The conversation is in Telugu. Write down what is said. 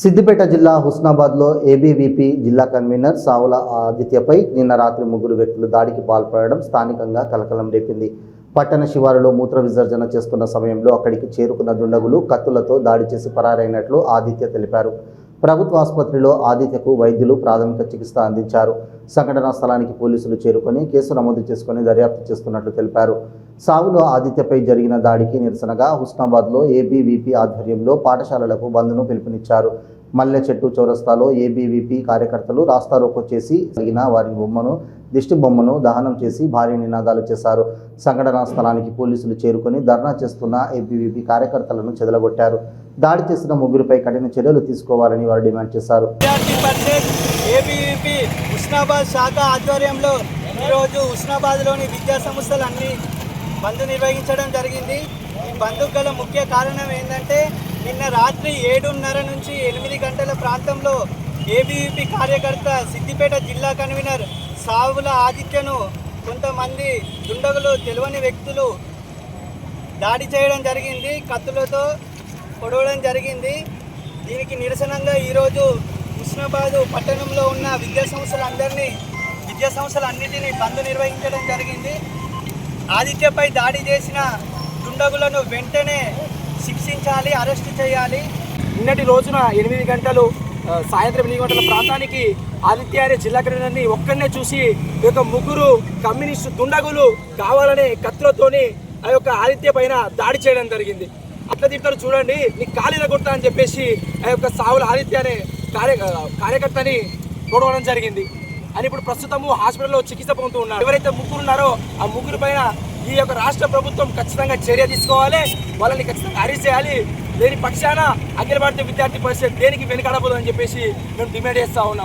సిద్దిపేట జిల్లా హుస్నాబాద్లో ఏబీవీపీ జిల్లా కన్వీనర్ సావుల ఆదిత్యపై నిన్న రాత్రి ముగ్గురు వ్యక్తులు దాడికి పాల్పడడం స్థానికంగా కలకలం రేపింది. పట్టణ శివారులో మూత్ర విసర్జన చేస్తున్న సమయంలో అక్కడికి చేరుకున్న దుండగులు కత్తులతో దాడి చేసి పరారైనట్లు ఆదిత్య తెలిపారు. ప్రభుత్వ ఆసుపత్రిలో ఆదిత్యకు వైద్యులు ప్రాథమిక చికిత్స అందించారు. సంఘటనా స్థలానికి పోలీసులు చేరుకొని కేసు నమోదు చేసుకుని దర్యాప్తు చేస్తున్నట్లు తెలిపారు. సాగులో ఆదిత్యపై జరిగిన దాడికి నిరసనగా హుస్నాబాద్లో ఏబీవీపీ ఆధ్వర్యంలో పాఠశాలలకు బంద్ను పిలుపునిచ్చారు. మల్లె చెట్టు చౌరస్తాలో ఏబీవీపీ కార్యకర్తలు రాస్తారోకో చేసి జరిగిన వారి బొమ్మను దిష్టి బొమ్మను దహనం చేసి భారీ నినాదాలు చేశారు. సంఘటనా స్థలానికి పోలీసులు చేరుకొని ధర్నా చేస్తున్న ఏబీవీపీ కార్యకర్తలను చెదలగొట్టారు. దాడి చేసిన ముగ్గురిపై కఠిన చర్యలు తీసుకోవాలని వారు డిమాండ్ చేశారు. ఏబీవీపీ ఉస్నాబాద్ శాఖ ఆధ్వర్యంలో ఈరోజు ఉస్నాబాద్లోని విద్యా సంస్థలన్నీ బంద్ నిర్వహించడం జరిగింది. ఈ బంద్కు గల ముఖ్య కారణం ఏంటంటే నిన్న రాత్రి ఏడున్నర నుంచి ఎనిమిది గంటల ప్రాంతంలో ఏబీవీపీ కార్యకర్త సిద్దిపేట జిల్లా కన్వీనర్ సావుల ఆదిత్యను కొంతమంది దుండగులు తెలియని వ్యక్తులు దాడి చేయడం జరిగింది. కత్తులతో పొడవడం జరిగింది. దీనికి నిరసనంగా ఈరోజు హుస్నాబాద్ పట్టణంలో ఉన్న విద్యా సంస్థలందరినీ విద్యా సంస్థలన్నిటినీ బంద్ నిర్వహించడం జరిగింది. ఆదిత్యపై దాడి చేసిన దుండగులను వెంటనే శిక్షించాలి అరెస్ట్ చేయాలి. నిన్నటి రోజున ఎనిమిది గంటలు సాయంత్రం ఎనిమిది గంటల ప్రాంతానికి ఆదిత్య అనే జిల్లా కలెక్టర్ని ఒక్కడనే చూసి ఈ యొక్క ముగ్గురు కమ్యూనిస్టు దుండగులు కావాలనే కత్తులతోని ఆ యొక్క ఆదిత్య పైన దాడి చేయడం జరిగింది. అట్లా తింటారు చూడండి నీ ఖాళీల కొడతా అని చెప్పేసి ఆ యొక్క సావుల ఆదిత్య అనే కార్య కార్యకర్తని తోడవడం జరిగింది. అని ఇప్పుడు ప్రస్తుతము హాస్పిటల్లో చికిత్స పొందుతూ ఉన్నారు. ఎవరైతే ముగ్గురు ఉన్నారో ఆ ముగ్గురు పైన ఈ యొక్క రాష్ట్ర ప్రభుత్వం ఖచ్చితంగా చర్య తీసుకోవాలి. వాళ్ళని ఖచ్చితంగా అరెస్ట్ చేయాలి. లేని పక్షాన అఖిల భారతీయ విద్యార్థి పరిషత్ దేనికి వెనుకడబోదు అని చెప్పేసి మేము డిమాండ్ చేస్తా ఉన్నాం.